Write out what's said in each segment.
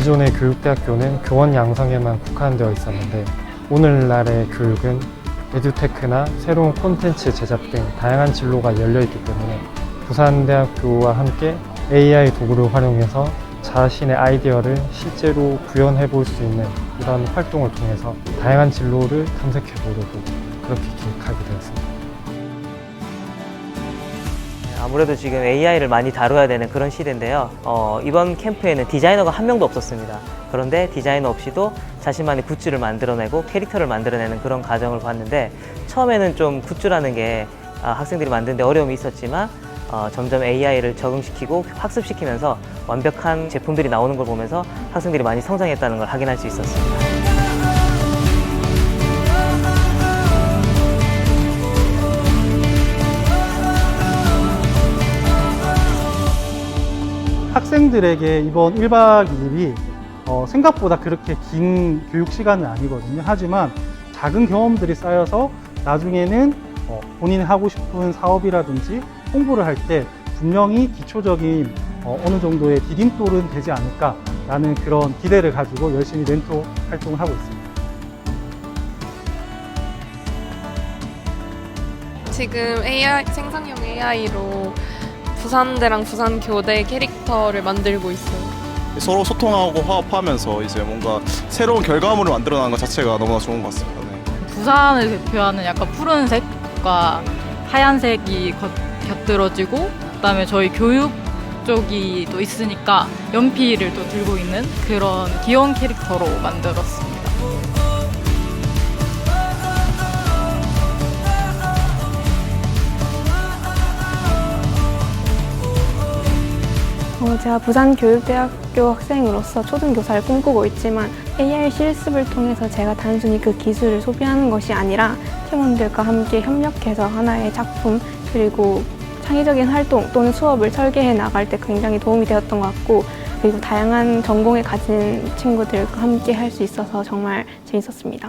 기존의 교육대학교는 교원 양성에만 국한되어 있었는데 오늘날의 교육은 에듀테크나 새로운 콘텐츠 제작 등 다양한 진로가 열려 있기 때문에 부산대학교와 함께 AI 도구를 활용해서 자신의 아이디어를 실제로 구현해 볼 수 있는 이런 활동을 통해서 다양한 진로를 탐색해 보려고 그렇게 기획하게 되었습니다. 아무래도 지금 AI를 많이 다뤄야 되는 그런 시대인데요. 어, 이번 캠프에는 디자이너가 한 명도 없었습니다. 그런데 디자이너 없이도 자신만의 굿즈를 만들어내고 캐릭터를 만들어내는 그런 과정을 봤는데 처음에는 좀 굿즈라는 게 아, 학생들이 만드는데 어려움이 있었지만 어, 점점 AI를 적응시키고 학습시키면서 완벽한 제품들이 나오는 걸 보면서 학생들이 많이 성장했다는 걸 확인할 수 있었습니다. 학생들에게 이번 1박 2일이 어, 생각보다 그렇게 긴 교육 시간은 아니거든요. 하지만 작은 경험들이 쌓여서 나중에는 어, 본인이 하고 싶은 사업이라든지 홍보를 할 때 분명히 기초적인 어, 어느 정도의 디딤돌은 되지 않을까라는 그런 기대를 가지고 열심히 멘토 활동을 하고 있습니다. 지금 AI 생성형 AI로 부산대랑 부산교대 캐릭터를 만들고 있어요. 서로 소통하고 화합하면서 이제 뭔가 새로운 결과물을 만들어내는 것 자체가 너무나 좋은 것 같습니다. 네. 부산을 대표하는 약간 푸른색과 하얀색이 겉, 곁들어지고 그다음에 저희 교육 쪽이 또 있으니까 연필을 또 들고 있는 그런 귀여운 캐릭터로 만들었습니다. 어, 제가 부산교육대학교 학생으로서 초등교사를 꿈꾸고 있지만 AI 실습을 통해서 제가 단순히 그 기술을 소비하는 것이 아니라 팀원들과 함께 협력해서 하나의 작품 그리고 창의적인 활동 또는 수업을 설계해 나갈 때 굉장히 도움이 되었던 것 같고 그리고 다양한 전공을 가진 친구들과 함께 할 수 있어서 정말 재밌었습니다.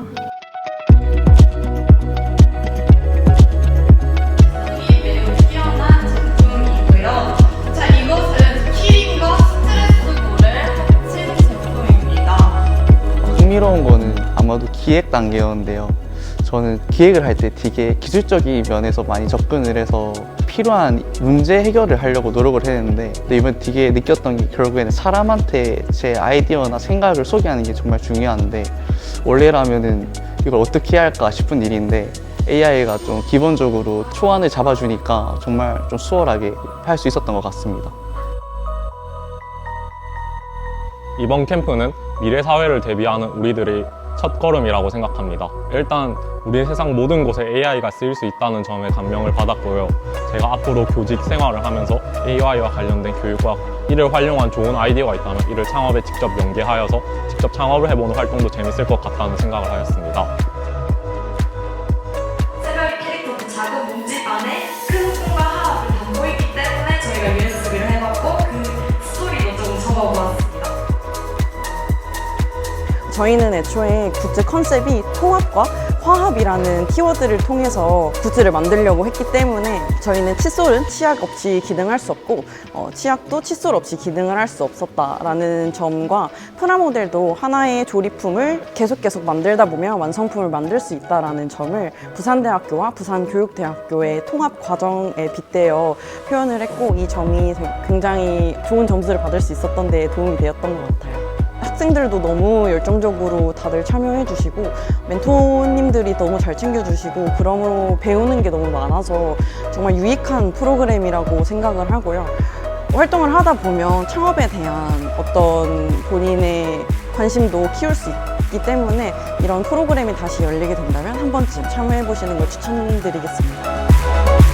기획 단계였는데요. 저는 기획을 할 때 되게 기술적인 면에서 많이 접근을 해서 필요한 문제 해결을 하려고 노력을 했는데 이번 되게 느꼈던 게 결국에는 사람한테 제 아이디어나 생각을 소개하는 게 정말 중요한데 원래라면은 이걸 어떻게 해야 할까 싶은 일인데 AI가 좀 기본적으로 초안을 잡아주니까 정말 좀 수월하게 할 수 있었던 것 같습니다. 이번 캠프는 미래 사회를 대비하는 우리들의 첫 걸음이라고 생각합니다. 일단 우리 세상 모든 곳에 AI가 쓰일 수 있다는 점에 감명을 받았고요. 제가 앞으로 교직 생활을 하면서 AI와 관련된 교육과 이를 활용한 좋은 아이디어가 있다면 이를 창업에 직접 연계하여서 직접 창업을 해보는 활동도 재밌을 것 같다는 생각을 하였습니다. 저희는 애초에 굿즈 컨셉이 통합과 화합이라는 키워드를 통해서 굿즈를 만들려고 했기 때문에 저희는 칫솔은 치약 없이 기능할 수 없고 어, 치약도 칫솔 없이 기능을 할 수 없었다라는 점과 프라모델도 하나의 조립품을 계속 계속 만들다 보면 완성품을 만들 수 있다라는 점을 부산대학교와 부산교육대학교의 통합 과정에 빗대어 표현을 했고 이 점이 굉장히 좋은 점수를 받을 수 있었던 데 도움이 되었던 것 같아요. 학생들도 너무 열정적으로 다들 참여해 주시고 멘토님들이 너무 잘 챙겨 주시고 그러므로 배우는 게 너무 많아서 정말 유익한 프로그램이라고 생각을 하고요. 활동을 하다 보면 창업에 대한 어떤 본인의 관심도 키울 수 있기 때문에 이런 프로그램이 다시 열리게 된다면 한 번쯤 참여해 보시는 걸 추천드리겠습니다.